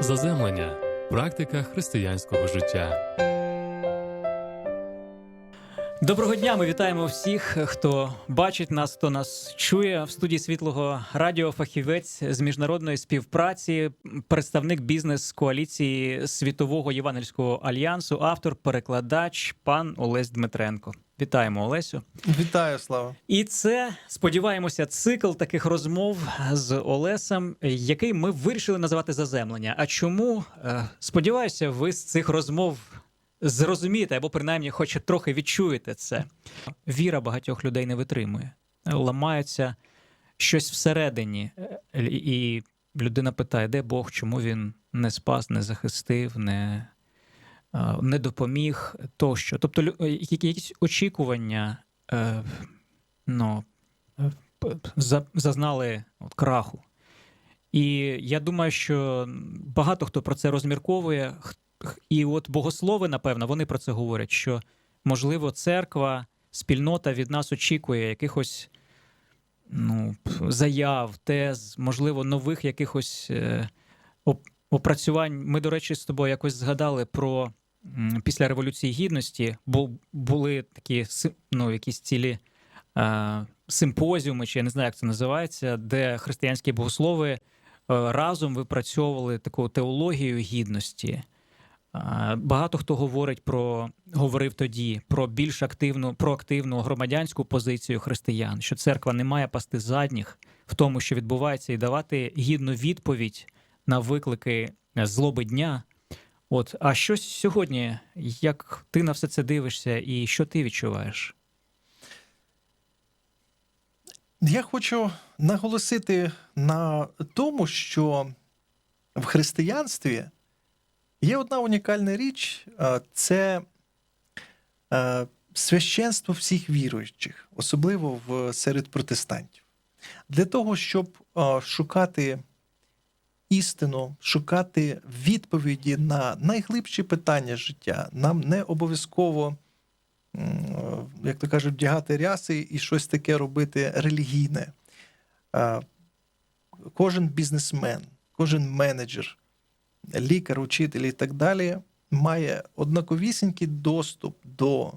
Заземлення практика християнського життя. Доброго дня. Ми вітаємо всіх, хто бачить нас, хто нас чує в студії світлого радіо. Фахівець з міжнародної співпраці, представник бізнес коаліції світового євангельського альянсу, автор, перекладач, пан Олесь Дмитренко. Вітаємо Олесю. Вітаю, Слава. І це сподіваємося, цикл таких розмов з Олесем, який ми вирішили називати заземлення. А чому Е, сподіваюся, ви з цих розмов зрозумієте або принаймні хоч трохи відчуєте це. Віра багатьох людей не витримує, ламаються щось всередині, Е, і людина питає, де Бог, чому він не спас, не захистив, не, не допоміг тощо. Тобто, е, які- якісь очікування е, ну, е, зазнали от, краху. І я думаю, що багато хто про це розмірковує. І от богослови, напевно, вони про це говорять, що можливо церква, спільнота від нас очікує якихось ну, заяв, тез, можливо, нових якихось е, опрацювань. Ми, до речі, з тобою якось згадали про після Революції Гідності, бу, були такі ну, якісь цілі е, симпозіуми, чи я не знаю, як це називається, де християнські богослови е, разом випрацьовували таку теологію гідності. Багато хто говорить про говорив тоді про більш активну проактивну громадянську позицію християн, що церква не має пасти задніх в тому, що відбувається, і давати гідну відповідь на виклики е, злоби дня. От, а що сьогодні, як ти на все це дивишся, і що ти відчуваєш? Я хочу наголосити на тому, що в християнстві є одна унікальна річ це е, священство всіх віруючих, особливо серед протестантів. Для того, щоб шукати істину, шукати відповіді на найглибші питання життя, нам не обов'язково як то кажуть, вдягати ряси і щось таке робити релігійне. Кожен бізнесмен, кожен менеджер, лікар, учитель і так далі має однаковісінький доступ до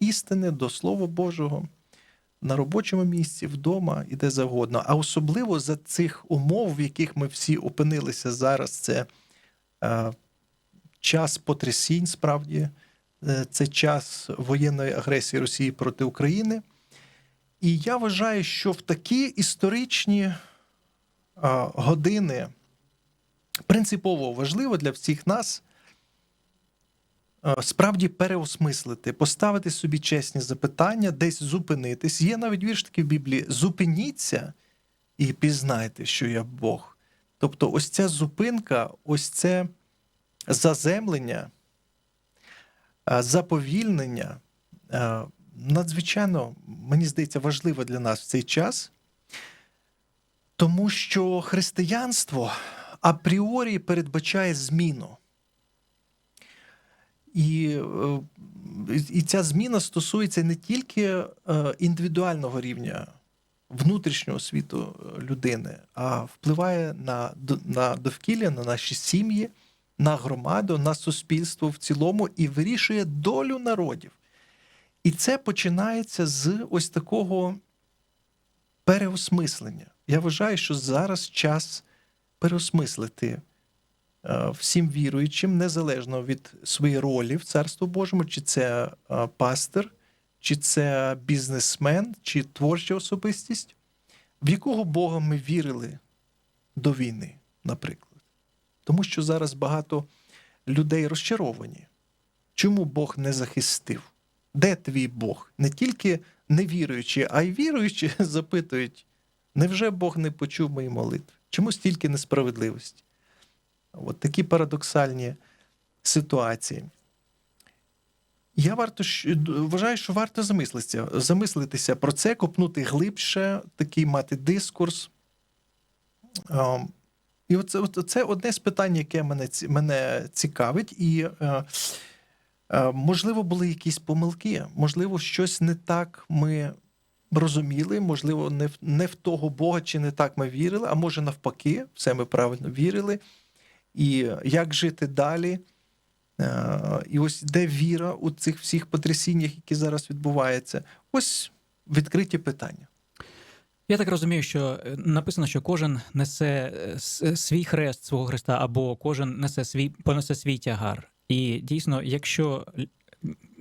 істини, до Слова Божого на робочому місці, вдома і де завгодно. А особливо за цих умов, в яких ми всі опинилися зараз, це е, час потрясінь, справді, Е, це час воєнної агресії Росії проти України. І я вважаю, що в такі історичні а, години принципово важливо для всіх нас справді переосмислити, поставити собі чесні запитання, десь зупинитись. Є навіть вірш такий в Біблії: зупиніться і пізнайте, що я Бог. Тобто, ось ця зупинка, ось це заземлення е, заповільнення е, надзвичайно, мені здається, важливо для нас в цей час, тому що християнство апріорі передбачає зміну. І, е, і ця зміна стосується не тільки е, індивідуального рівня внутрішнього світу е, людини, а впливає на, на довкілля, на наші сім'ї, на громаду, на суспільство в цілому і вирішує долю народів. І це починається з ось такого переосмислення. Я вважаю, що зараз час переосмислити всім віруючим, незалежно від своєї ролі в Царстві Божому, чи це е, пастир, чи це бізнесмен, чи творча особистість, в якого Бога ми вірили до війни, наприклад. Тому що зараз багато людей розчаровані. Чому Бог не захистив? Де твій Бог? Не тільки невіруючі, а й віруючі запитують: невже Бог не почув мої молитви? Чому стільки несправедливості? От такі парадоксальні ситуації. Я варто вважаю, що варто замислитися, замислитися про це, копнути глибше, такий мати дискурс. Ем, І оце, це одне з питань, яке мене, мене цікавить. І, е, е, можливо, були якісь помилки, можливо, щось не так ми розуміли, можливо, не в, не в того Бога чи не так ми вірили, а може навпаки, все ми правильно вірили. І як жити далі. Е, І ось де віра у цих всіх потрясіннях, які зараз відбуваються. Ось відкриті питання. Я так розумію, що е, написано, що кожен несе е, свій хрест свого Христа, або кожен несе свій понесе свій тягар. І дійсно, якщо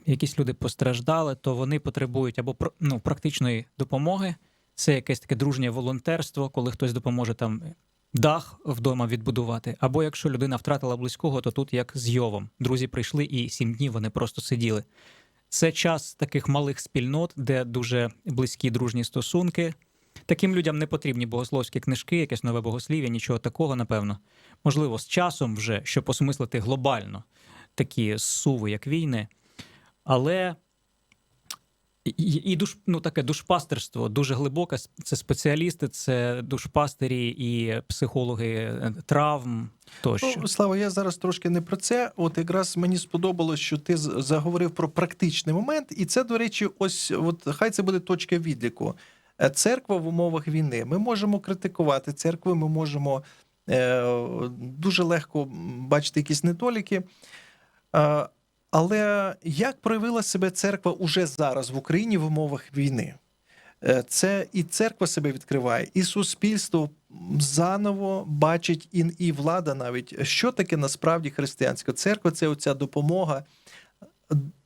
якісь люди постраждали, то вони потребують або ну, практичної допомоги. Це якесь таке дружнє волонтерство, коли хтось допоможе там дах вдома відбудувати. Або якщо людина втратила близького, то тут як з Йовом. Друзі прийшли і сім днів вони просто сиділи. Це час таких малих спільнот, де дуже близькі дружні стосунки. Таким людям не потрібні богословські книжки, якесь нове богослів'я, нічого такого, напевно. Можливо, з часом вже, щоб осмислити глобально такі суви, як війни. Але і, душ, ну, таке душпастерство дуже глибоке. Це спеціалісти, це душпастері і психологи е, травм тощо. Ну, Слава, я зараз трошки не про це. От якраз мені сподобалось, що ти заговорив про практичний момент, і це, до речі, ось от хай це буде точка відліку. Е, Церква в умовах війни. Ми можемо критикувати церкву, ми можемо е, дуже легко бачити якісь недоліки. Але як проявила себе церква уже зараз в Україні в умовах війни? Е, Це і церква себе відкриває, і суспільство заново бачить, і, і влада навіть, що таке насправді християнська церква. Це оця допомога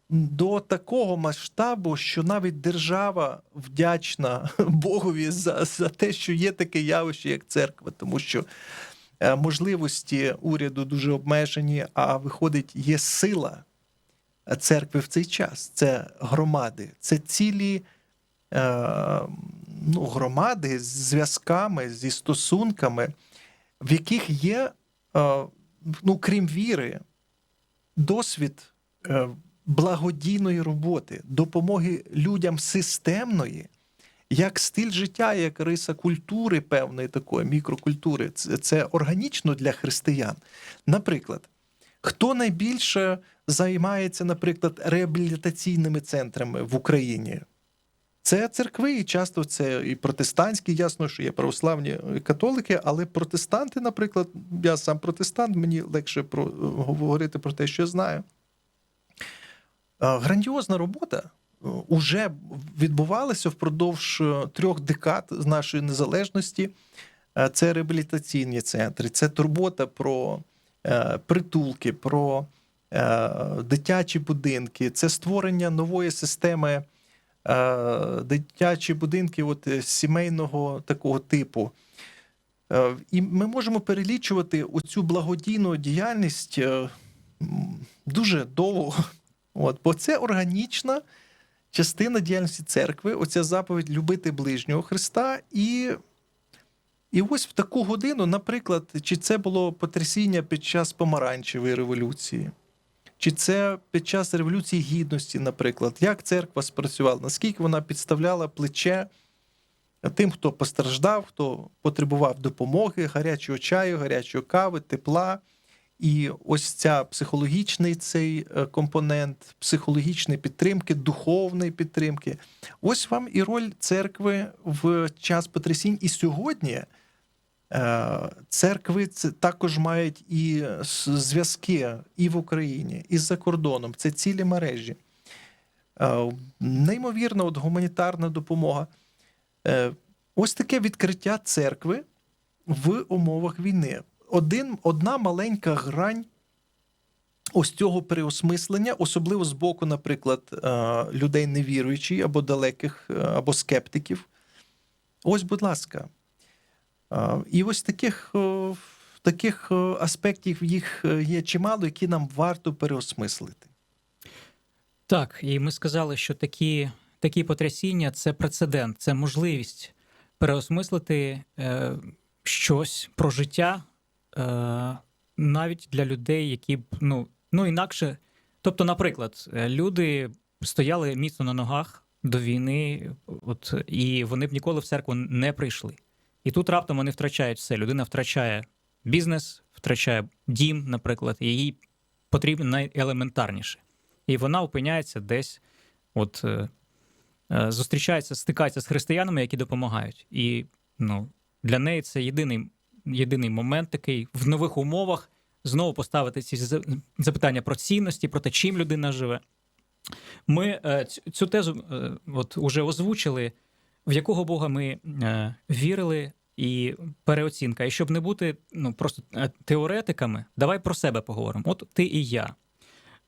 до такого масштабу, що навіть держава вдячна Богові за, за те, що є таке явище, як церква, тому що е, можливості уряду дуже обмежені, а виходить, є сила церкви в цей час. Це громади, це цілі е, ну, громади з зв'язками, зі стосунками, в яких є, е, ну, крім віри, досвід е, благодійної роботи, допомоги людям системної, як стиль життя, як риса культури певної такої мікрокультури. Це, це органічно для християн. Наприклад, хто найбільше займається, наприклад, реабілітаційними центрами в Україні? Це церкви, і часто це і протестантські, ясно, що є православні католики, але протестанти, наприклад, я сам протестант, мені легше про, говорити про те, що я знаю. Е, Грандіозна робота е, уже відбувалася впродовж е, трьох декад з нашої незалежності. Це реабілітаційні центри, це турбота про притулки, про е, дитячі будинки, це створення нової системи е, дитячі будинки от, е, сімейного такого типу. Е, І ми можемо перелічувати оцю благодійну діяльність е, дуже довго. От, бо це органічна частина діяльності церкви, оця заповідь любити ближнього Христа. І, і ось в таку годину, наприклад, чи це було потрясіння під час помаранчевої революції, чи це під час Революції Гідності, наприклад, як церква спрацювала, наскільки вона підставляла плече тим, хто постраждав, хто потребував допомоги, гарячого чаю, гарячої кави, тепла. І ось ця психологічний цей е, компонент, психологічної підтримки, духовної підтримки. Ось вам і роль церкви в час потрясінь. І сьогодні церкви також мають і зв'язки і в Україні, і за кордоном. Це цілі мережі. Е, Неймовірна от гуманітарна допомога. Е, Ось таке відкриття церкви в умовах війни. Один, одна маленька грань ось цього переосмислення, особливо з боку, наприклад, е, людей невіруючих або далеких, е, або скептиків. Ось, будь ласка. І ось таких, таких аспектів їх е, є чимало, які нам варто переосмислити. Так, і ми сказали, що такі, такі потрясіння це прецедент, це можливість переосмислити е, щось про життя е, навіть для людей, які б ну, ну інакше. Тобто, наприклад, е, люди стояли міцно на ногах до війни, от, і вони б ніколи в церкву не прийшли. І тут раптом вони втрачають все. Людина втрачає бізнес, втрачає дім, наприклад, і їй потрібно найелементарніше. І вона опиняється десь, от е, е, зустрічається, стикається з християнами, які допомагають. І ну, для неї це єдиний, єдиний момент такий в нових умовах знову поставити ці запитання про цінності, про те, чим людина живе. Ми е, цю- тезу от уже озвучили, в якого Бога ми е, вірили, і переоцінка. І щоб не бути ну, просто е, теоретиками, давай про себе поговоримо. От ти і я.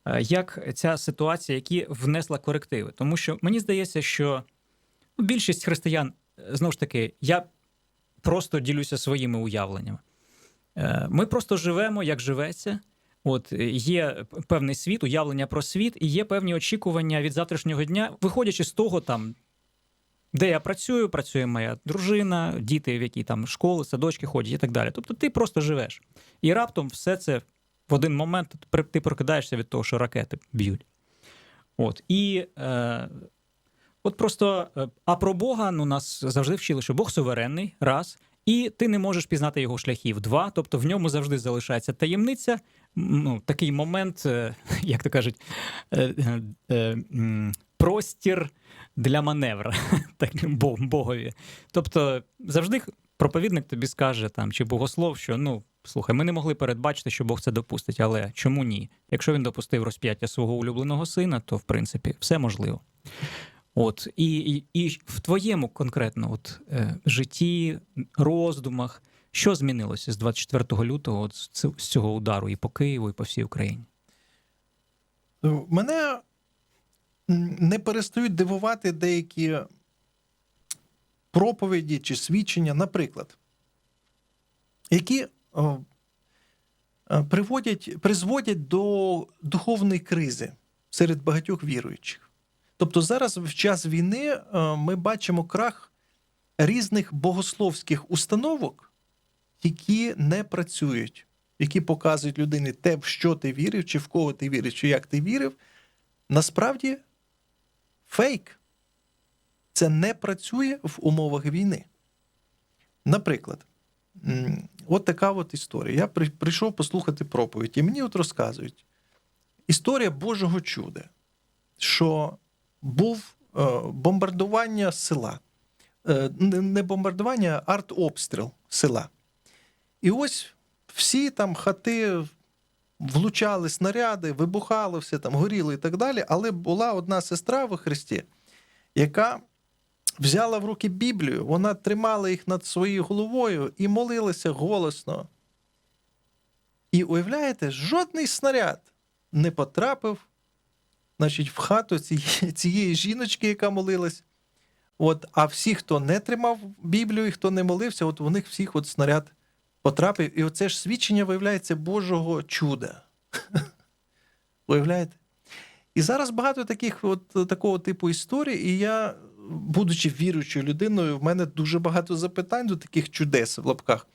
Е, Як ця ситуація, які внесла корективи? Тому що мені здається, що ну, більшість християн, е, знову ж таки, я просто ділюся своїми уявленнями. Ми просто живемо, як живеться. От є певний світ, уявлення про світ, і є певні очікування від завтрашнього дня, виходячи з того, там, де я працюю, працює моя дружина, діти, в які там школи, садочки ходять і так далі. Тобто ти просто живеш. І раптом все це в один момент ти прокидаєшся від того, що ракети б'ють. От. І е, от просто, е, а про Бога ну, нас завжди вчили, що Бог суверенний, раз, і ти не можеш пізнати його шляхів. Два, тобто в ньому завжди залишається таємниця, ну, такий момент, е, як то кажуть, е, е, е, простір для маневра так, Бо- Богові. Тобто завжди проповідник тобі скаже там, чи богослов, що ну. Слухай, ми не могли передбачити, що Бог це допустить, але чому ні? Якщо він допустив розп'яття свого улюбленого сина, то в принципі все можливо. От і, і, і в твоєму конкретно от, е, житті, роздумах, що змінилося з 24 лютого, от, з, цього удару і по Києву, і по всій Україні? Мене м, не перестають дивувати деякі проповіді чи свідчення, наприклад, які е, приводять, призводять до духовної кризи серед багатьох віруючих. Тобто зараз в час війни е, ми бачимо крах різних богословських установок, які не працюють, які показують людині те, в що ти вірив, чи в кого ти вірив, чи як ти вірив, насправді фейк. Це не працює в умовах війни. Наприклад, от така от історія. Я прийшов послухати проповідь, і мені от розказують історія Божого чуда, що був е, бомбардування села. Е, не- не бомбардування, а артобстріл села. І ось всі там хати влучали снаряди, вибухало все там, горіло і так далі. Але була одна сестра во Христі, яка взяла в руки Біблію, вона тримала їх над своєю головою і молилася голосно. І уявляєте, жодний снаряд не потрапив значить, в хату цієї, цієї жіночки, яка молилась. От, а всі, хто не тримав Біблію, і хто не молився, от у них всіх от снаряд потрапив. І оце ж свідчення виявляється Божого чуда. Уявляєте? І зараз багато таких от, такого типу історій, і я, будучи віруючою людиною, в мене дуже багато запитань до таких чудес в лапках.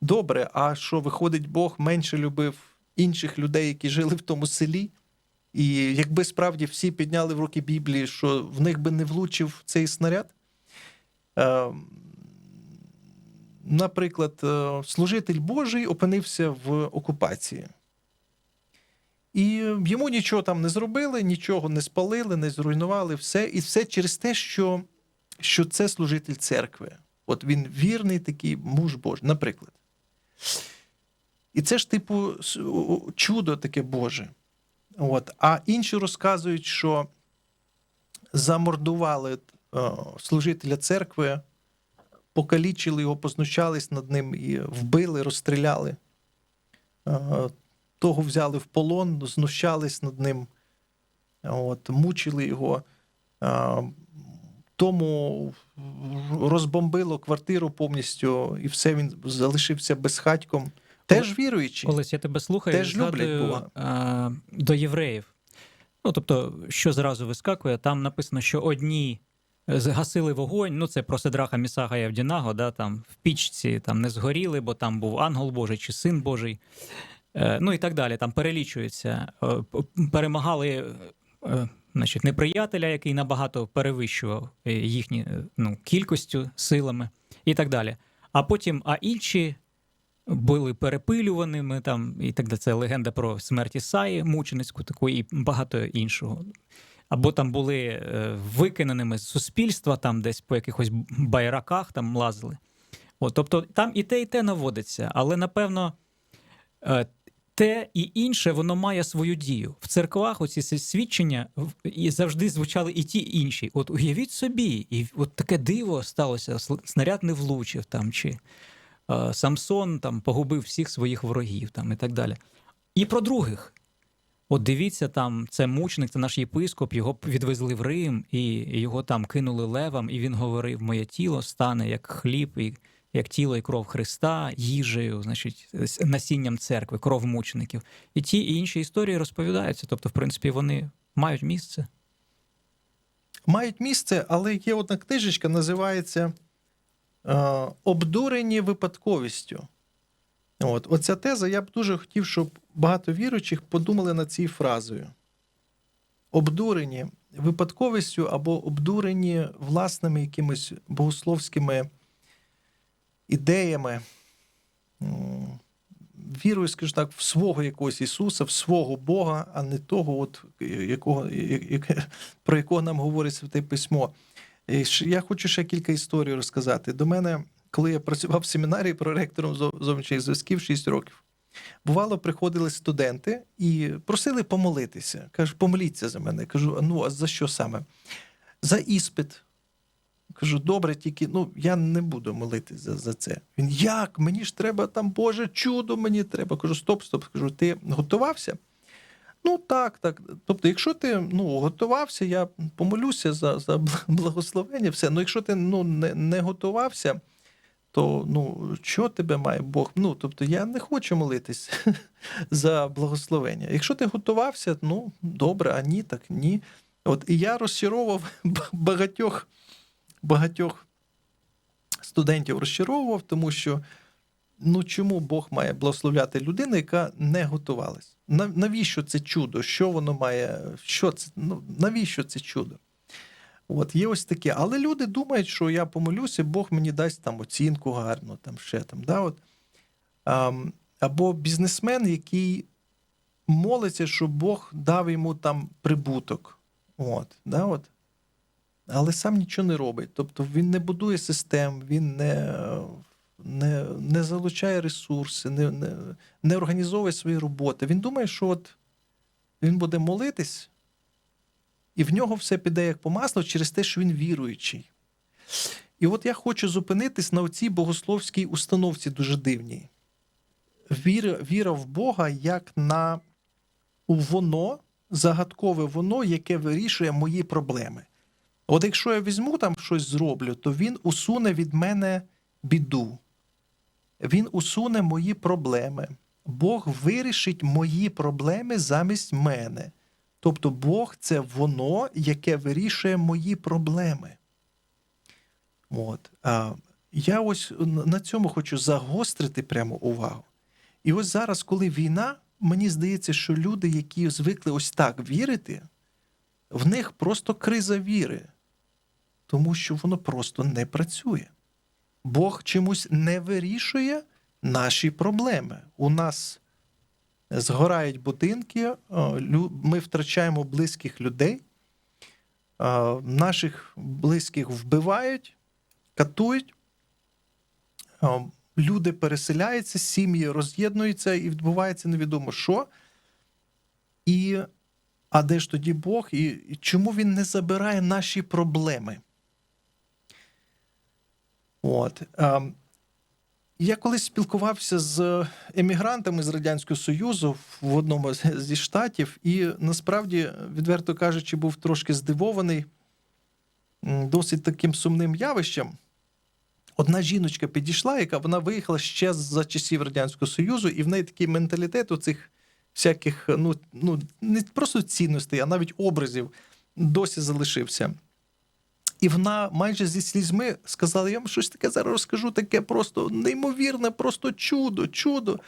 Добре, а що виходить, Бог менше любив інших людей, які жили в тому селі? І якби справді всі підняли в руки Біблії, що в них би не влучив цей снаряд? Наприклад, е, служитель Божий опинився в окупації. І йому нічого там не зробили, нічого не спалили, не зруйнували, все. І все через те, що, що це служитель церкви. От він вірний такий муж Божий, наприклад. І це ж, типу, чудо таке Боже. От. А інші розказують, що замордували е, служителя церкви, покалічили його, познущались над ним і вбили, розстріляли. Е, того взяли в полон, знущались над ним, от, мучили його. Е, Тому розбомбило квартиру повністю, і все він залишився безхатьком. Теж віруючий. Олесь, я тебе слухаю, Теж люблять згадую, а, до євреїв. Ну, тобто, що зразу вискакує, там написано, що одні згасили вогонь, ну це про Седраха Місага і Авдінаго, да, там в пічці там не згоріли, бо там був ангел Божий чи син Божий. Е, ну і так далі. Там перелічується. Е, Перемагали е, значить, неприятеля, який набагато перевищував е, їхні е, ну, кількістю, силами і так далі. А потім, а інші були перепилюваними там, і так далі. Це легенда про смерть Ісаї, мученицьку таку, і багато іншого. Або там були е, викиненими з суспільства, там десь по якихось байраках там лазили. От, тобто там і те, і те наводиться. Але напевно, е, те і інше воно має свою дію. В церквах оці свідчення і завжди звучали і ті і інші. От уявіть собі, і от таке диво сталося: снаряд не влучив там, чи е, Самсон там погубив всіх своїх ворогів там, і так далі. І про других. От дивіться, там це мученик, це наш єпископ, його відвезли в Рим, і його там кинули левам, і він говорив: Моє тіло стане як хліб, і як тіло і кров Христа, їжею, значить, насінням церкви, кров мучеників. І ті і інші історії розповідаються. Тобто, в принципі, вони мають місце. Мають місце, але є одна книжечка, називається е, Обдурені випадковістю. От. Оця теза, я б дуже хотів, щоб багато віруючих подумали над цією фразою. Обдурені випадковістю або обдурені власними якимись богословськими ідеями. М, Вірую, скажу так, в свого якогось Ісуса, в свого Бога, а не того, от, якого, я- яке, про якого нам говорить Святе Письмо. Я хочу ще кілька історій розказати. До мене, коли я працював в семінарії проректором зов- зовнішніх зв'язків 6 років, бувало, приходили студенти і просили помолитися. Кажуть, помоліться за мене. Кажу, ну а за що саме? За іспит. Кажу, добре, тільки ну я не буду молитись за, за це. Він як? Мені ж треба там, Боже, чудо мені треба. Кажу, стоп, стоп. Кажу, ти готувався? Ну так, так. Тобто, якщо ти ну, готувався, я помолюся за, за благословення, все. Ну, якщо ти ну, не, не готувався, то ну, що тебе має Бог? Ну, тобто, я не хочу молитись за благословення. Якщо ти готувався, ну добре, а ні, так ні. От і я розчаровував багатьох, багатьох студентів розчаровував, тому що ну чому Бог має благословляти людину, яка не готувалась? Навіщо це чудо? Що воно має? Що це? Ну, навіщо це чудо? От є ось таке. Але люди думають, що я помолюся, Бог мені дасть там оцінку гарну, там ще там. Да, от. Або бізнесмен, який молиться, щоб Бог дав йому там прибуток. От, да, от. Але сам нічого не робить. Тобто він не будує систем, він не, не, не залучає ресурси, не, не, не організовує свої роботи. Він думає, що от він буде молитись, і в нього все піде як по маслу через те, що він віруючий. І от я хочу зупинитись на цій богословській установці дуже дивній. Віра, віра в Бога як на воно, загадкове воно, яке вирішує мої проблеми. От якщо я візьму там щось зроблю, то він усуне від мене біду. Він усуне мої проблеми. Бог вирішить мої проблеми замість мене. Тобто Бог це воно, яке вирішує мої проблеми. От. Я ось на цьому хочу загострити прямо увагу. І ось зараз, коли війна, мені здається, що люди, які звикли ось так вірити, в них просто криза віри, тому що воно просто не працює. Бог чомусь не вирішує наші проблеми. У нас згорають будинки, е, ми втрачаємо близьких людей, е, наших близьких вбивають, катують. е, Люди переселяються, сім'ї роз'єднуються і відбувається невідомо що. І, а де ж тоді Бог? І, чому він не забирає наші проблеми? От. Я колись спілкувався з емігрантами з Радянського Союзу в одному зі штатів, і насправді, відверто кажучи, був трошки здивований досить таким сумним явищем. Одна жіночка підійшла, яка вона виїхала ще за часів Радянського Союзу, і в неї такий менталітет у цих всяких, ну, ну не просто цінностей, а навіть образів досі залишився. І вона майже зі слізьми сказала: я вам щось таке зараз розкажу, таке просто неймовірне, просто чудо, чудо.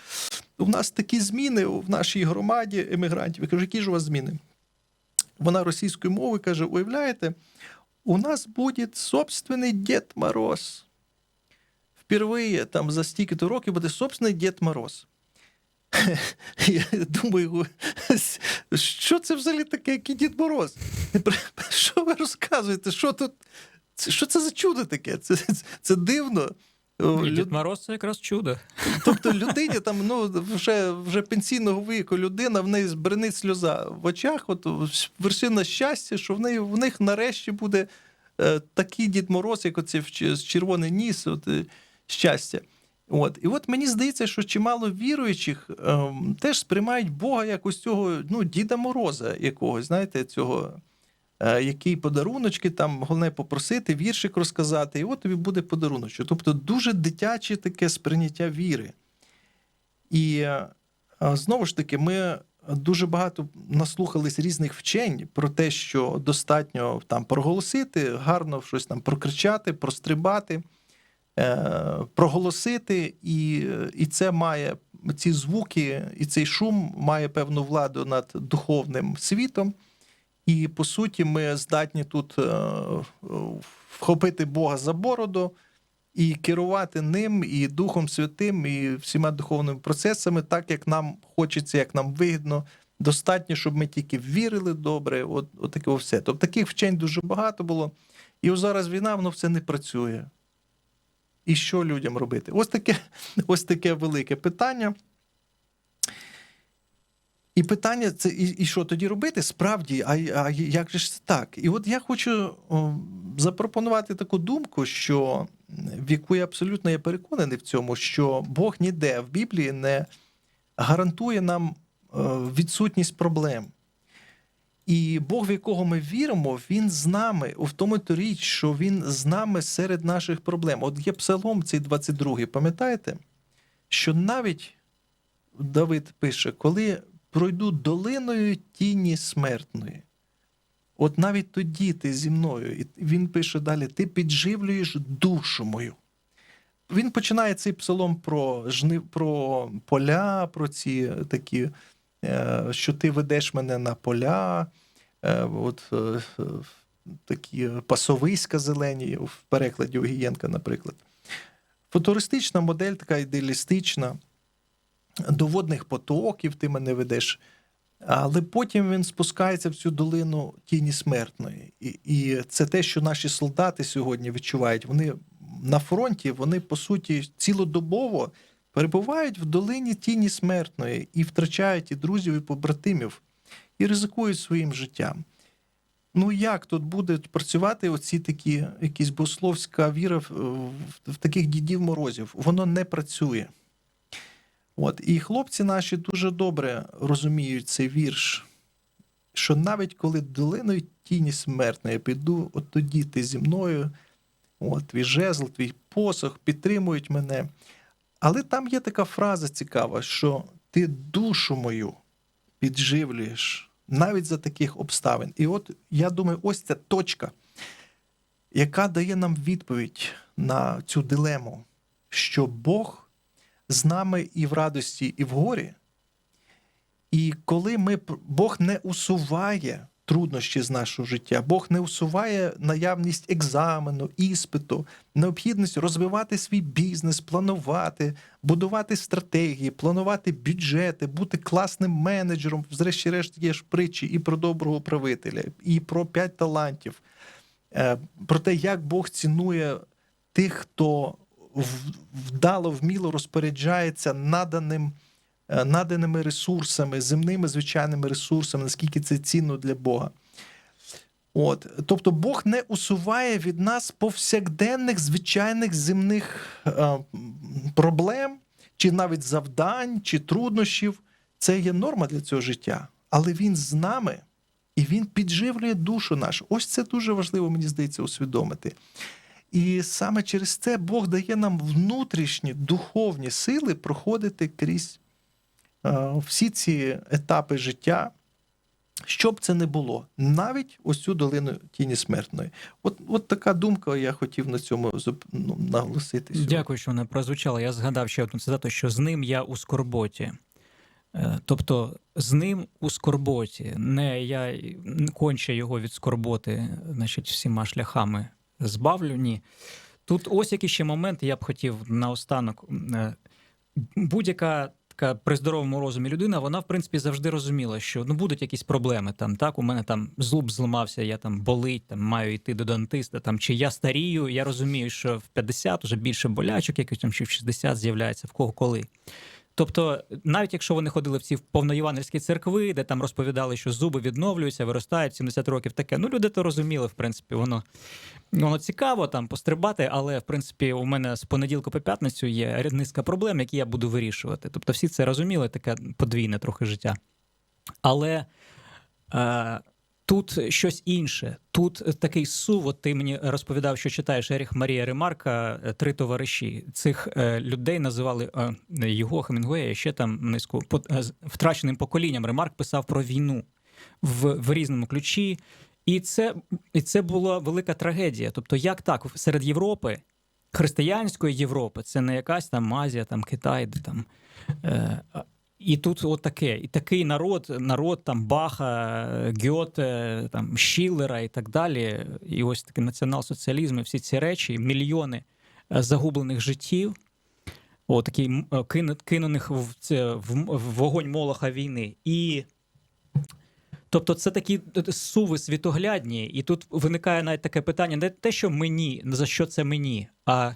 У нас такі зміни в нашій громаді емігрантів. Я кажу, які ж у вас зміни? Вона російською мовою каже: уявляєте, у нас буде собственний Дід Мороз. Впервые там за стільки-то років буде собственний Дід Мороз. Я думаю, що це взагалі таке, який Дід Мороз? Що ви розказуєте? Що тут? Що це за чудо таке? Це, це, це дивно. Люд- Дід Мороз це якраз чудо. Тобто людині там ну вже, вже пенсійного віку людина, в неї збринить сльоза в очах. От вершина щастя, що в неї в них нарешті буде е, такий Дід Мороз, як в червоний ніс, от, е, щастя. От. І от мені здається, що чимало віруючих ем, теж сприймають Бога як ось цього ну, Діда Мороза якогось, знаєте, цього. е, Який подаруночки, там головне попросити, віршик розказати, і от тобі буде подаруночок. Тобто дуже дитяче таке сприйняття віри. І е, знову ж таки, ми дуже багато наслухались різних вчень про те, що достатньо там проголосити, гарно щось там прокричати, прострибати, проголосити, і, і це має ці звуки, і цей шум має певну владу над духовним світом. І по суті, ми здатні тут е, вхопити Бога за бороду і керувати ним, і Духом Святим, і всіма духовними процесами, так як нам хочеться, як нам вигідно. Достатньо, щоб ми тільки вірили добре, от, от таке все. Тобто таких вчень дуже багато було. І зараз війна, воно все не працює. І що людям робити? Ось таке, ось таке велике питання. І питання це і, і що тоді робити? Справді, а, а як же ж це так? І от я хочу о, запропонувати таку думку, що в яку я абсолютно є переконаний в цьому, що Бог ніде в Біблії не гарантує нам е, відсутність проблем. І Бог, в якого ми віримо, він з нами. В тому то річ, що він з нами серед наших проблем. От є псалом, цей 22, пам'ятаєте? Що навіть Давид пише, коли пройду долиною тіні смертної. От навіть тоді ти зі мною, і він пише далі: ти підживлюєш душу мою. Він починає цей псалом про жни, про поля, про ці такі, що ти ведеш мене на поля, е, от е, е, такі пасовиська зелені в перекладі Огієнка, наприклад. Футуристична модель, така ідеалістична, до водних потоків ти мене ведеш. Але потім він спускається в цю долину тіні смертної. І, і це те, що наші солдати сьогодні відчувають. Вони на фронті, вони, по суті, цілодобово перебувають в долині тіні смертної і втрачають і друзів, і побратимів, і ризикують своїм життям. Ну як тут буде працювати оці такі якісь богословська віра в, в таких дідів морозів? Воно не працює. От, і хлопці наші дуже добре розуміють цей вірш, що навіть коли долиною тіні смертної я піду, от тоді ти зі мною, от, твій жезл, твій посох підтримують мене. Але там є така фраза цікава, що ти душу мою підживлюєш навіть за таких обставин. І от я думаю, ось ця точка, яка дає нам відповідь на цю дилему, що Бог з нами і в радості, і в горі. І коли ми Бог не усуває труднощі з нашого життя, Бог не усуває наявність екзамену, іспиту, необхідність розвивати свій бізнес, планувати, будувати стратегії, планувати бюджети, бути класним менеджером. Зрешті-решт є ж притчі і про доброго управителя, і про п'ять талантів, е, про те, як Бог цінує тих, хто вдало, вміло розпоряджається наданим, наданими ресурсами, земними звичайними ресурсами, наскільки це цінно для Бога. От, Тобто Бог не усуває від нас повсякденних звичайних земних е, проблем, чи навіть завдань, чи труднощів. Це є норма для цього життя. Але Він з нами і Він підживлює душу нашу. Ось це дуже важливо, мені здається, усвідомити. І саме через це Бог дає нам внутрішні духовні сили проходити крізь е, всі ці етапи життя, що б це не було, навіть ось цю долину тіні смертної. От от така думка, я хотів на цьому ну, наголосити. Сьогодні. Дякую, що вона прозвучала. Я згадав ще одну цитату, що з ним я у скорботі. Е, Тобто з ним у скорботі, не я конче його від скорботи, значить, всіма шляхами збавлю. Ні. Тут ось який ще момент, я б хотів наостанок. Е, Будь-яка така при здоровому розумі людина, вона в принципі завжди розуміла, що ну будуть якісь проблеми. Там так, у мене там зуб зламався, я там болить, там маю йти до дантиста. Там чи я старію, я розумію, що в 50 вже більше болячок, якось там чи в 60 з'являється в кого коли. Тобто, навіть якщо вони ходили в ці повноєвангельські церкви, де там розповідали, що зуби відновлюються, виростають 70 років таке. Ну, люди то розуміли, в принципі, воно, воно цікаво там пострибати, але в принципі у мене з понеділка по п'ятницю є низка проблем, які я буду вирішувати. Тобто, всі це розуміли, таке подвійне трохи життя. Але е, тут щось інше. Тут такий сув, от ти мені розповідав, що читаєш Еріх Марія Ремарка, е, три товариші. Цих е, людей називали е, його Хемінгуея, ще там е, втраченим поколінням. Ремарк писав про війну в, в різному ключі. І це, і це була велика трагедія. Тобто, як так серед Європи, християнської Європи, це не якась там Азія, там Китай, де там. Е, і тут от таке, і такий народ, народ там Баха, Гьоте, там Шіллера і так далі. І ось такий націонал-соціалізм, і всі ці речі, мільйони е, загублених життів, о, такий м- е, це, в, в вогонь молоха війни. І Тобто це такі е, суви світоглядні, і тут виникає навіть таке питання: не те, що мені, за що це мені, а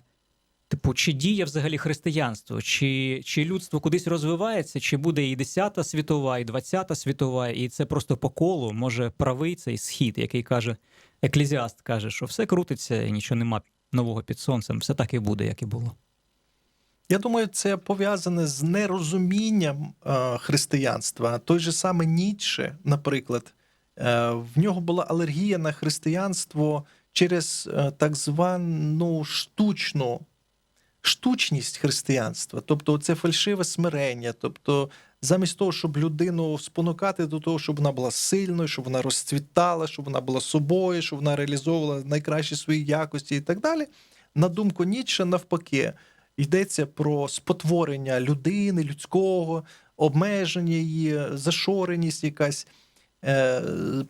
типу, чи діє взагалі християнство, чи, чи людство кудись розвивається, чи буде і 10-та світова, і 20-та світова, і це просто по колу, може правий цей схід, який каже, еклезіаст каже, що все крутиться і нічого нема нового під сонцем, все так і буде, як і було. Я думаю, це пов'язане з нерозумінням е, християнства. Той же саме Ніцше, наприклад, е, в нього була алергія на християнство через е, так звану штучну штучність християнства, тобто це фальшиве смирення. Тобто, замість того, щоб людину спонукати до того, щоб вона була сильною, щоб вона розцвітала, щоб вона була собою, щоб вона реалізовувала найкращі свої якості і так далі. На думку Ніцше, навпаки, йдеться про спотворення людини, людського, обмеження її, зашореність якась. Е,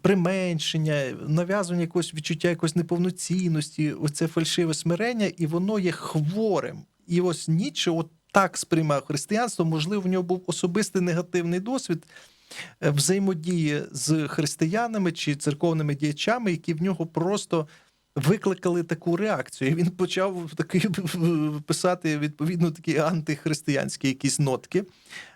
Применшення, нав'язування якогось відчуття якоїсь неповноцінності, оце фальшиве смирення, і воно є хворим. І ось Ніцше от так сприймав християнство. Можливо, в нього був особистий негативний досвід е, взаємодії з християнами чи церковними діячами, які в нього просто викликали таку реакцію. І він почав таки писати відповідно такі антихристиянські якісь нотки.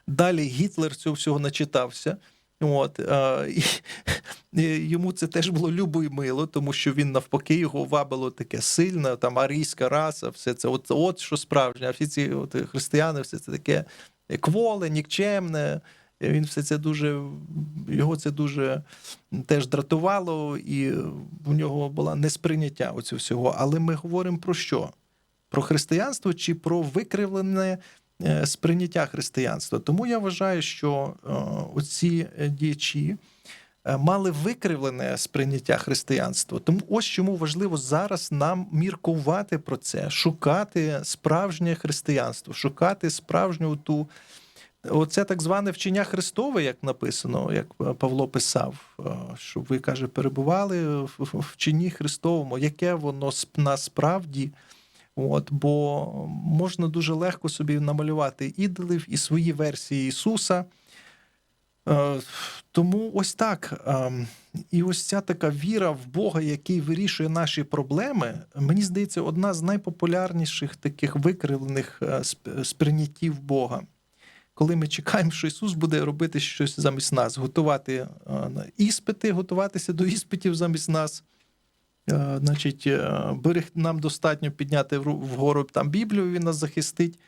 Далі Гітлер цього всього начитався. От, е, і, йому це теж було любо і мило, тому що він навпаки його вабило таке сильне, там арійська раса, все це, от, от що справжнє, а всі ці от, християни, все це таке кволе, нікчемне. Він все це дуже його це дуже теж дратувало, і в нього була несприйняття оцього всього. Але ми говоримо про що? Про християнство чи про викривлене е, сприйняття християнства? Тому я вважаю, що е, оці діячі е, мали викривлене сприйняття християнства. Тому ось чому важливо зараз нам міркувати про це, шукати справжнє християнство, шукати справжню ту. Оце так зване вчення Христове, як написано, як Павло писав, е, щоб ви каже, перебували в вченні Христовому, яке воно сп- насправді. От, бо можна дуже легко собі намалювати ідолів і свої версії Ісуса. Е, Тому ось так. ем, І ось ця така віра в Бога, який вирішує наші проблеми, мені здається, одна з найпопулярніших таких викривлених е, сп- сприйняттів Бога коли ми чекаємо, що Ісус буде робити щось замість нас, готувати е, іспити, готуватися до іспитів замість нас. Е, Значить, е, берег нам достатньо підняти вгору там Біблію, він нас захистить,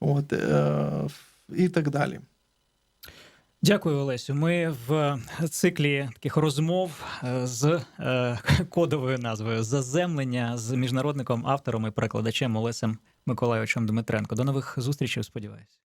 от, е, і так далі. Дякую, Олесю. Ми в циклі таких розмов з кодовою назвою Заземлення з міжнародником, автором і перекладачем Олесем Миколайовичем Дмитренко. До нових зустрічей, сподіваюся.